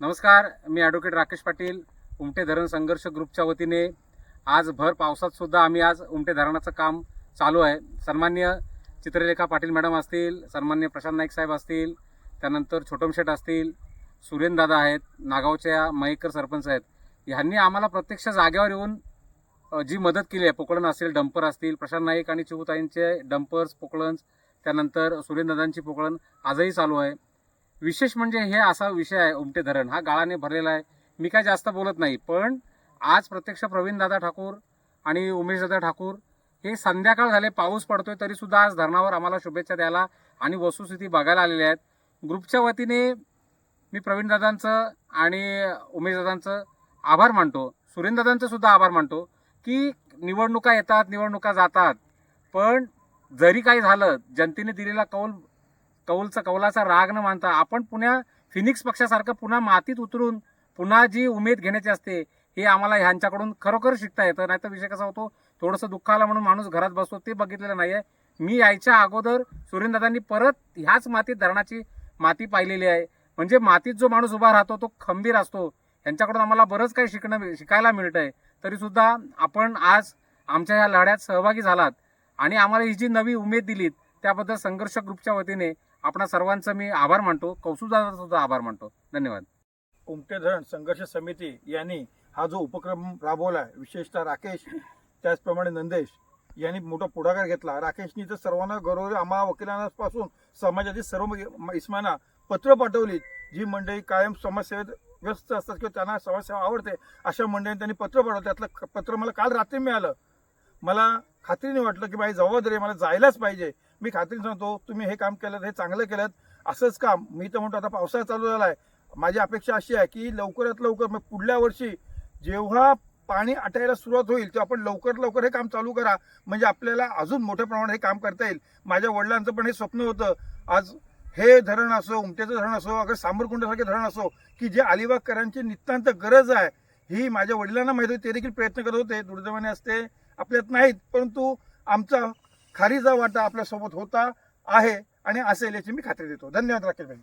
नमस्कार मी ॲडव्होकेट राकेश पाटील उमटे धरण संघर्ष ग्रुपच्या वतीने. आज भर पावसात सुद्धा आम्ही आज उमटे धरणाचं काम चालू आहे. सन्मान्य चित्रलेखा पाटील मॅडम असतील सन्मान्य प्रशांत नाईक साहेब असतील त्यानंतर छोटम शेठ असतील सुरेंद्रदादा आहेत नागावच्या मयेकर सरपंच आहेत. ह्यांनी आम्हाला प्रत्यक्ष जागेवर येऊन जी मदत केली आहे पोकळण असतील डंपर असतील प्रशांत नाईक आणि चिवताईंचे डंपर्स पोकळन्स त्यानंतर सुरेंद्रदादांची पोकळण आजही चालू आहे. विशेष म्हणजे हे असा विषय आहे उमटे धरण. हा गाळाने भरलेला आहे. मी काय जास्त बोलत नाही पण आज प्रत्यक्ष प्रवीणदादा ठाकूर आणि उमेशदादा ठाकूर हे संध्याकाळ झाले पाऊस पडतोय तरी सुद्धा आज धरणावर आम्हाला शुभेच्छा द्यायला आणि वस्तुस्थिती बघायला आलेल्या आहेत. ग्रुपच्या वतीने मी प्रवीणदादांचं आणि उमेशदादांचं आभार मानतो. सुरेंद्रदादांचं सुद्धा आभार मानतो की निवडणुका येतात निवडणुका जातात. पण जरी काही झालं जनतेने दिलेला कौल कौलचा कौलाचा राग न मानता आपण पुन्हा फिनिक्स पक्षासारखं पुन्हा मातीत उतरून पुन्हा जी उमेद घेण्याची असते हे आम्हाला ह्यांच्याकडून खरोखर शिकता येतं. नाहीतर विषय कसा होतो थोडंसं दुःख आला म्हणून माणूस घरात बसतो ते बघितलेलं नाहीये. मी यायच्या अगोदर सुरेंद्रदादांनी परत ह्याच मातीत धरणाची माती पाहिलेली आहे. म्हणजे मातीत जो माणूस उभा राहतो तो खंबीर असतो. यांच्याकडून आम्हाला बरंच काही शिकणं शिकायला मिळतं तरी सुद्धा आपण आज आमच्या या लढ्यात सहभागी झालात. आणि आम्हाला ही जी नवी उमेद दिलीत त्याबद्दल संघर्ष ग्रुपच्या वतीने आपणा सर्वांचं मी आभार मानतो. कौसुदाचा सुद्धा आभार मानतो. धन्यवाद. उमटे धरण संघर्ष समिती यांनी हा जो उपक्रम राबवला आहे विशेषतः राकेश त्याचप्रमाणे नंदेश यांनी मोठा पुढाकार घेतला. राकेशनी तर सर्वांना गौरव आम्हा वकिलांपासून समाजातील सर्व इस्माना पत्र पाठवली. जी मंडळी कायम समाजसेवेत व्यस्त असतात किंवा त्यांना समाजसेवा आवडते अशा मंडळींनी त्यांनी पत्र पाठवलं. त्यातलं पत्र मला काल रात्री मिळालं. मला खात्रीने वाटलं की बाई जबाबदारी मला जायलाच पाहिजे. मी खात्रीने सांगतो तुम्ही हे काम केलं हे चांगलं केलं असंच काम. मी तर म्हणतो आता पावसाळा चालू झाला आहे माझी अपेक्षा अशी आहे की लवकरात लवकर मग पुढल्या वर्षी जेव्हा पाणी आटायला सुरुवात होईल तेव्हा आपण लवकरात लवकर हे काम चालू करा. म्हणजे आपल्याला अजून मोठ्या प्रमाणात हे काम करता येईल. माझ्या वडिलांचं पण हे स्वप्न होतं. आज हे धरण असो उमट्याचं धरण असो अगर सांबरकुंडासारखे धरण असो की जे अलिबागकरांची नितांत गरज आहे ही माझ्या वडिलांना माहिती होती. ते देखील प्रयत्न करत होते. दुर्दैवाने असते आपल्यात नाहीत. परंतु आमचा खारीचा वाटा आपल्यासोबत होता आहे आणि असेल याची मी खात्री देतो. धन्यवाद राकेश भाई